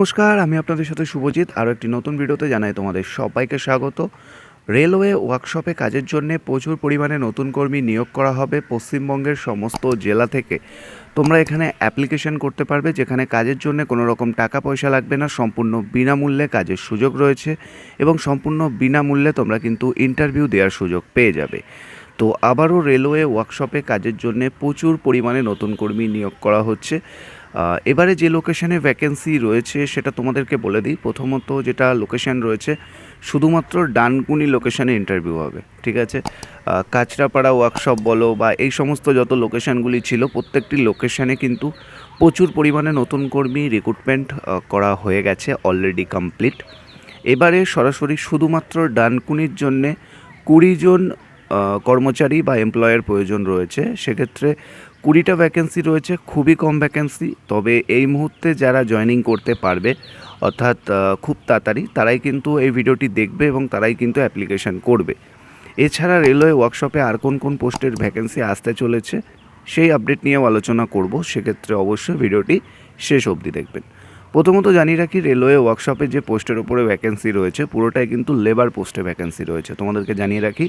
নমস্কার, আমি আপনাদের সাথে শুভজিৎ। আরও একটি নতুন ভিডিওতে জানাই তোমাদের সবাইকে স্বাগত। রেলওয়ে ওয়ার্কশপে কাজের জন্য প্রচুর পরিমাণে নতুন কর্মী নিয়োগ করা হবে পশ্চিমবঙ্গের সমস্ত জেলা থেকে। তোমরা এখানে অ্যাপ্লিকেশন করতে পারবে, যেখানে কাজের জন্য কোনো রকম টাকা পয়সা লাগবে না, সম্পূর্ণ বিনামূল্যে কাজের সুযোগ রয়েছে এবং সম্পূর্ণ বিনামূল্যে তোমরা কিন্তু ইন্টারভিউ দেওয়ার সুযোগ পেয়ে যাবে। তো আবারও রেলওয়ে ওয়ার্কশপে কাজের জন্য প্রচুর পরিমাণে নতুন কর্মী নিয়োগ করা হচ্ছে। এবারে যে লোকেশানে ভ্যাকেন্সি রয়েছে সেটা তোমাদেরকে বলে দিই। প্রথমত যেটা লোকেশান রয়েছে, শুধুমাত্র ডানকুনি লোকেশানে ইন্টারভিউ হবে, ঠিক আছে? কাঁচরাপাড়া ওয়ার্কশপ বলো বা এই সমস্ত যত লোকেশানগুলি ছিল, প্রত্যেকটি লোকেশানে কিন্তু প্রচুর পরিমাণে নতুন কর্মী রিক্রুটমেন্ট করা হয়ে গেছে অলরেডি কমপ্লিট এবারে সরাসরি শুধুমাত্র ডানকুনির জন্যে কুড়ি জন কর্মচারী বা এমপ্লয়ের প্রয়োজন রয়েছে। সেক্ষেত্রে কুড়িটা ভ্যাকেন্সি রয়েছে, খুবই কম ভ্যাকেন্সি তবে এই মুহূর্তে যারা জয়েনিং করতে পারবে, অর্থাৎ খুব তাড়াতাড়ি, তারাই কিন্তু এই ভিডিওটি দেখবে এবং তারাই কিন্তু অ্যাপ্লিকেশন করবে। এছাড়া রেলওয়ে ওয়ার্কশপে আর কোন কোন পোস্টের ভ্যাকেন্সি আসতে চলেছে, সেই আপডেট নিয়েও আলোচনা করব। সেক্ষেত্রে অবশ্যই ভিডিওটি শেষ অবধি দেখবেন। প্রথমত জানিয়ে রাখি, রেলওয়ে ওয়ার্কশপে যে পোস্টের ওপরে ভ্যাকেন্সি রয়েছে, পুরোটাই কিন্তু লেবার পোস্টে ভ্যাকেন্সি রয়েছে। তোমাদেরকে জানিয়ে রাখি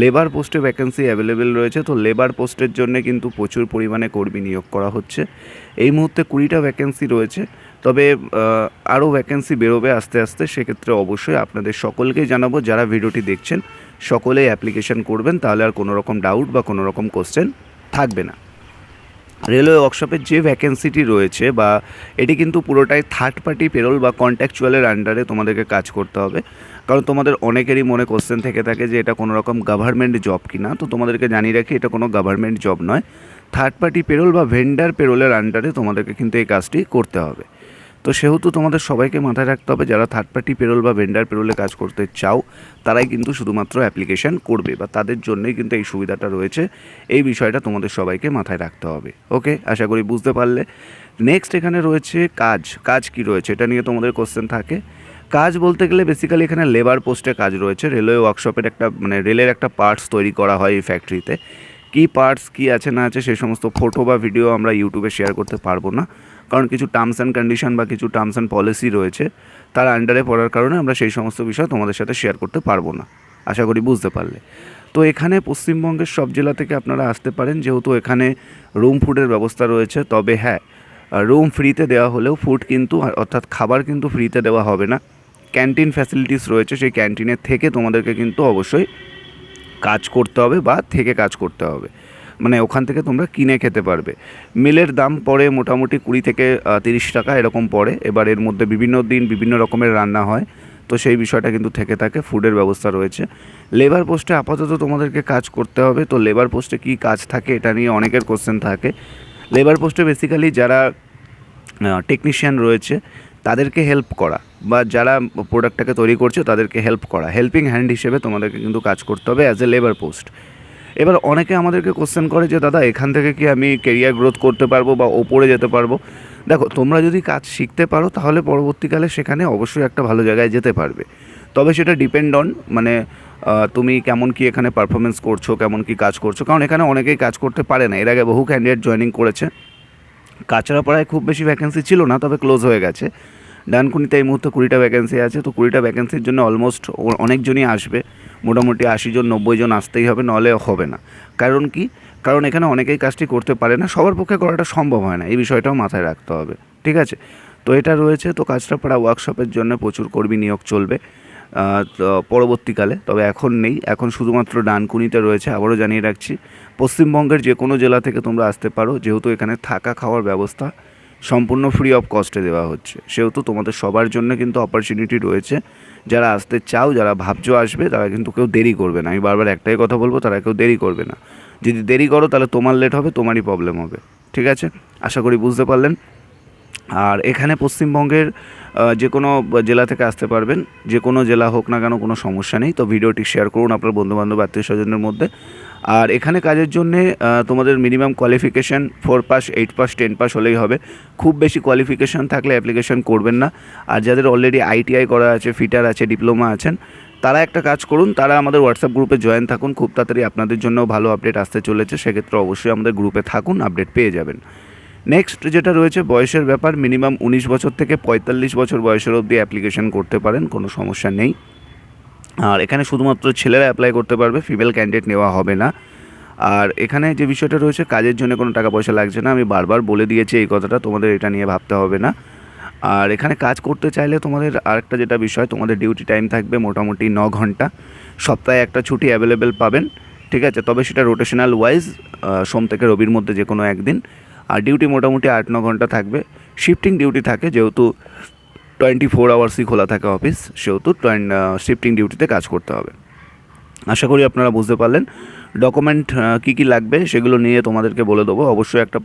লেবার পোস্টে ভ্যাকেন্সি অ্যাভেলেবেল রয়েছে, তো লেবার পোস্টের জন্য কিন্তু প্রচুর পরিমাণে কর্মী নিয়োগ করা হচ্ছে। এই মুহূর্তে কুড়িটা ভ্যাকেন্সি রয়েছে, তবে আরও ভ্যাকেন্সি বেরোবে আস্তে আস্তে, সেক্ষেত্রে অবশ্যই আপনাদের সকলকেই জানাব, যারা ভিডিওটি দেখছেন, সকলেই অ্যাপ্লিকেশন করবেন, তাহলে আর কোনো রকম ডাউট বা কোনো রকম কোশ্চেন থাকবে না। রেলওয়ে ওয়ার্কশপের যে ভ্যাকেন্সিটি রয়েছে বা এটি কিন্তু পুরোটাই থার্ড পার্টি পেরোল বা কন্ট্যাকচুয়ালের আন্ডারে তোমাদেরকে কাজ করতে হবে। কারণ তোমাদের অনেকেরই মনে কোশ্চেন থেকে থাকে যে এটা কোনো রকম গভর্নমেন্ট জব কিনা। তো তোমাদেরকে জানিয়ে রাখি, এটা কোনো গভর্নমেন্ট জব নয়। থার্ড পার্টি পেরোল বা ভেন্ডার পেরোলের আন্ডারে তোমাদেরকে কিন্তু এই কাজটি করতে হবে। তো সেহেতু তোমাদের সবাইকে মাথায় রাখতে হবে, যারা থার্ড পার্টি পেরোল বা ভেন্ডার পেরোলে কাজ করতে চাও, তারাই কিন্তু শুধুমাত্র অ্যাপ্লিকেশন করবে বা তাদের জন্যই কিন্তু এই সুবিধাটা রয়েছে। এই বিষয়টা তোমাদের সবাইকে মাথায় রাখতে হবে ওকে আশা করি বুঝতে পারলে। নেক্সট এখানে রয়েছে কাজ। কাজ কি রয়েছে? এটা নিয়ে তোমাদের কোশ্চেন থাকে। কাজ বলতে গেলে বেসিক্যালি এখানে লেবার পোস্টে কাজ রয়েছে। রেলওয়ে ওয়ার্কশপের একটা মানে রেলের একটা পার্টস তৈরি করা হয় এই ফ্যাক্টরিতে কী পার্টস কী আছে, না আছে, সেই সমস্ত ফটো বা ভিডিও আমরা ইউটিউবে শেয়ার করতে পারব না। কারণ কিছু টার্মস অ্যান্ড কন্ডিশন বা কিছু টার্মস অ্যান্ড পলিসি রয়েছে, তার আন্ডারে পড়ার কারণে আমরা সেই সমস্ত বিষয় তোমাদের সাথে শেয়ার করতে পারব না। আশা করি বুঝতে পারলে। তো এখানে পশ্চিমবঙ্গের সব জেলা থেকে আপনারা আসতে পারেন, যেহেতু এখানে রুম ফুডের ব্যবস্থা রয়েছে, তবে হ্যাঁ রুম ফ্রিতে দেওয়া হলেও ফুড কিন্তু, অর্থাৎ খাবার কিন্তু ফ্রিতে দেওয়া হবে না। ক্যান্টিন ফ্যাসিলিটিস রয়েছে, সেই ক্যান্টিনের থেকে তোমাদেরকে কিন্তু অবশ্যই কাজ করতে হবে বা থেকে কাজ করতে হবে। মানে ওখান থেকে তোমরা কিনে খেতে পারবে। মিলের দাম পড়ে মোটামুটি কুড়ি থেকে তিরিশ টাকা এরকম পড়ে। এবার এর মধ্যে বিভিন্ন দিন বিভিন্ন রকমের রান্না হয়। তো সেই বিষয়টা কিন্তু থেকে থাকে, ফুডের ব্যবস্থা রয়েছে। লেবার পোস্টে আপাতত তোমাদেরকে কাজ করতে হবে। তো লেবার পোস্টে কী কাজ থাকে এটা নিয়ে অনেকের কোশ্চেন থাকে। লেবার পোস্টে বেসিক্যালি যারা টেকনিশিয়ান রয়েছে, তাদেরকে হেল্প করা। বা যারা প্রোডাক্টটাকে তৈরি করছে, তাদেরকে হেল্প করা। হেল্পিং হ্যান্ড হিসেবে তোমাদেরকে কিন্তু কাজ করতে হবে অ্যাজ এ লেবার পোস্ট এবার অনেকে আমাদেরকে কোশ্চেন করে যে, দাদা, এখান থেকে কি আমি কেরিয়ার গ্রোথ করতে পারব বা ওপরে যেতে পারব? দেখো, তোমরা যদি কাজ শিখতে পারো, তাহলে পরবর্তীকালে সেখানে অবশ্যই একটা ভালো জায়গায় যেতে পারবে। তবে সেটা ডিপেন্ড অন মানে তুমি কেমন কি এখানে পারফরমেন্স করছ, কেমন কি কাজ করছ? কারণ এখানে অনেকেই কাজ করতে পারে না। এর আগে বহু ক্যান্ডিডেট জয়েনিং করেছে। কাঁচরাপাড়ায় খুব বেশি ভ্যাকেন্সি ছিল না, তবে ক্লোজ হয়ে গেছে। ডানকুনিতে এই মুহূর্তে কুড়িটা ভ্যাকেন্সি আছে, তো কুড়িটা ভ্যাকেন্সির জন্য অলমোস্ট অনেকজনই আসবে। মোটামুটি আশি জন, নব্বই জন আসতেই হবে নাহলে হবে না। কারণ কি? কারণ এখানে অনেকেই কাজটি করতে পারে না, সবার পক্ষে করাটা সম্ভব হয় না, এই বিষয়টাও মাথায় রাখতে হবে, ঠিক আছে? তো এটা রয়েছে, তো কাঁচরাপাড়া ওয়ার্কশপের জন্য প্রচুর কর্মী নিয়োগ চলবে পরবর্তীকালে, তবে এখন নেই, এখন শুধুমাত্র ডানকুনিতে রয়েছে, আবারও জানিয়ে রাখছি, পশ্চিমবঙ্গের যে কোনো জেলা থেকে তোমরা আসতে পারো, যেহেতু এখানে থাকা খাওয়ার ব্যবস্থা সম্পূর্ণ ফ্রি অফ কস্টে দেওয়া হচ্ছে। সেহেতু তোমাদের সবার জন্য কিন্তু অপরচুনিটি রয়েছে। যারা আসতে চাও, যারা ভাবছ আসবে, তারা কিন্তু কেউ দেরি করবে না। আমি বারবার একটাই কথা বলব, তারা কেউ দেরি করবে না। যদি দেরি করো, তাহলে তোমার লেট হবে, তোমারই প্রবলেম হবে। ঠিক আছে? আশা করি বুঝতে পারলেন। আর এখানে পশ্চিমবঙ্গের যে কোনো জেলা থেকে আসতে পারবেন। যে কোনো জেলা হোক না কেন কোনো সমস্যা নেই। তো ভিডিওটি শেয়ার করুন আপনার বন্ধুবান্ধব, আত্মীয় স্বজনের মধ্যে। আর এখানে কাজের জন্যে তোমাদের minimum qualification four pass eight pass ten pass হলেই হবে। খুব বেশি কোয়ালিফিকেশান থাকলে অ্যাপ্লিকেশন করবেন না। আর যাদের অলরেডি আইটিআই করা আছে ফিটার আছে ডিপ্লোমা আছেন, তারা একটা কাজ করুন। তারা আমাদের হোয়াটসঅ্যাপ গ্রুপে জয়েন থাকুন। খুব তাড়াতাড়ি আপনাদের জন্য ভালো আপডেট আসতে চলেছে। সেক্ষেত্রে অবশ্যই আমাদের গ্রুপে থাকুন আপডেট পেয়ে যাবেন। নেক্সট যেটা রয়েছে, বয়সের ব্যাপার। মিনিমাম উনিশ বছর থেকে পঁয়তাল্লিশ বছর বয়সের অবধি অ্যাপ্লিকেশন করতে পারেন। কোনো সমস্যা নেই। আর এখানে শুধুমাত্র ছেলেরা অ্যাপ্লাই করতে পারবে ফিমেল ক্যান্ডিডেট নেওয়া হবে না। আর এখানে যে বিষয়টা রয়েছে, কাজের জন্য কোনো টাকা পয়সা লাগছে না। আমি বারবার বলে দিয়েছি এই কথাটা, তোমাদের এটা নিয়ে ভাবতে হবে না। আর এখানে কাজ করতে চাইলে তোমাদের আরেকটা যেটা বিষয়, তোমাদের ডিউটি টাইম থাকবে মোটামুটি ন ঘণ্টা। সপ্তাহে একটা ছুটি অ্যাভেলেবেল পাবেন, ঠিক আছে? তবে সেটা রোটেশনাল ওয়াইজ সোম থেকে রবির মধ্যে যে কোনো একদিন। আর ডিউটি মোটামুটি আট, ন ঘণ্টা থাকবে। শিফটিং ডিউটি থাকে যেহেতু টোয়েন্টি ফোর আওয়ার্সই খোলা থাকে অফিস, সেহেতু শিফটিং ডিউটিতে কাজ করতে হবে। আশা করি আপনারা বুঝতে পারলেন। ডকুমেন্ট কী কী লাগবে সেগুলো নিয়ে তোমাদেরকে বলে দেবো। অবশ্যই একটা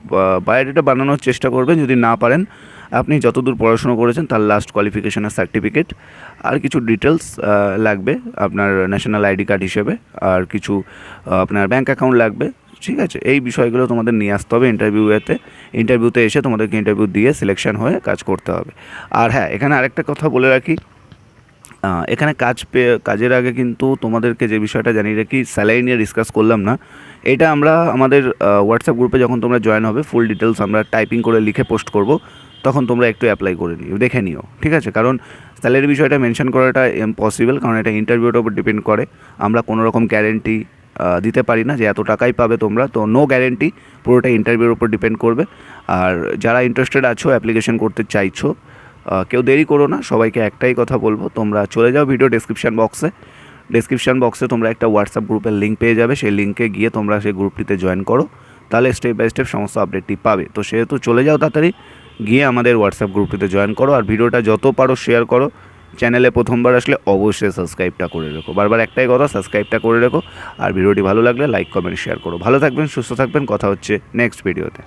বায়োডেটা বানানোর চেষ্টা করবেন। যদি না পারেন, আপনি যতদূর পড়াশুনো করেছেন তার লাস্ট কোয়ালিফিকেশনের সার্টিফিকেট আর কিছু ডিটেলস লাগবে আপনার ন্যাশনাল আইডি কার্ড হিসেবে। আর কিছু আপনার ব্যাঙ্ক অ্যাকাউন্ট লাগবে। ঠিক আছে, এই বিষয়গুলো তোমাদের নিয়ে আসতে হবে ইন্টারভিউতে ইন্টারভিউতে এসে তোমাদেরকে ইন্টারভিউ দিয়ে সিলেকশন হয়ে কাজ করতে হবে। আর হ্যাঁ এখানে আরেকটা কথা বলে রাখি এখানে কাজ পেয়ে কাজের আগে কিন্তু তোমাদেরকে যে বিষয়টা জানিয়ে রাখি স্যালারি নিয়ে ডিসকাস করলাম না। এটা আমরা আমাদের হোয়াটসঅ্যাপ গ্রুপে যখন তোমরা জয়েন হবে ফুল ডিটেলস আমরা টাইপিং করে লিখে পোস্ট করব, তখন তোমরা একটু অ্যাপ্লাই করে নিও, দেখে নিও, ঠিক আছে? কারণ স্যালারি বিষয়টা মেনশন করাটা ইম্পসিবল কারণ এটা ইন্টারভিউটার উপর ডিপেন্ড করে। আমরা কোনো রকম গ্যারেন্টি দিতে পারি না যে এত টাকাই পাবে তোমরা। তো নো গ্যারেন্টি পুরোটা ইন্টারভিউর উপর ডিপেন্ড করবে। আর যারা ইন্টারেস্টেড আছো অ্যাপ্লিকেশন করতে চাইছো কেউ দেরি করো না, সবাইকে একটাই কথা বলব, তোমরা চলে যাও ভিডিও ডেসক্রিপশন বক্সে ডেসক্রিপশন বক্সে তোমরা একটা হোয়াটসঅ্যাপ গ্রুপের লিঙ্ক পেয়ে যাবে, সেই লিঙ্কে গিয়ে তোমরা সেই গ্রুপটিতে জয়েন করো। তাহলে স্টেপ বাই স্টেপ সমস্ত আপডেটটি পাবে। তো সেহেতু চলে যাও তাড়াতাড়ি, গিয়ে আমাদের হোয়াটসঅ্যাপ গ্রুপটিতে জয়েন করো। আর ভিডিওটা যত পারো শেয়ার করো। চ্যানেলে প্রথমবার আসলে অবশ্যই সাবস্ক্রাইবটা করে রেখো। বারবার একটাই কথা সাবস্ক্রাইবটা করে রেখো। আর ভিডিওটি ভালো লাগলে লাইক কমেন্ট শেয়ার করো। ভালো থাকবেন, সুস্থ থাকবেন। কথা হচ্ছে নেক্সট ভিডিওতে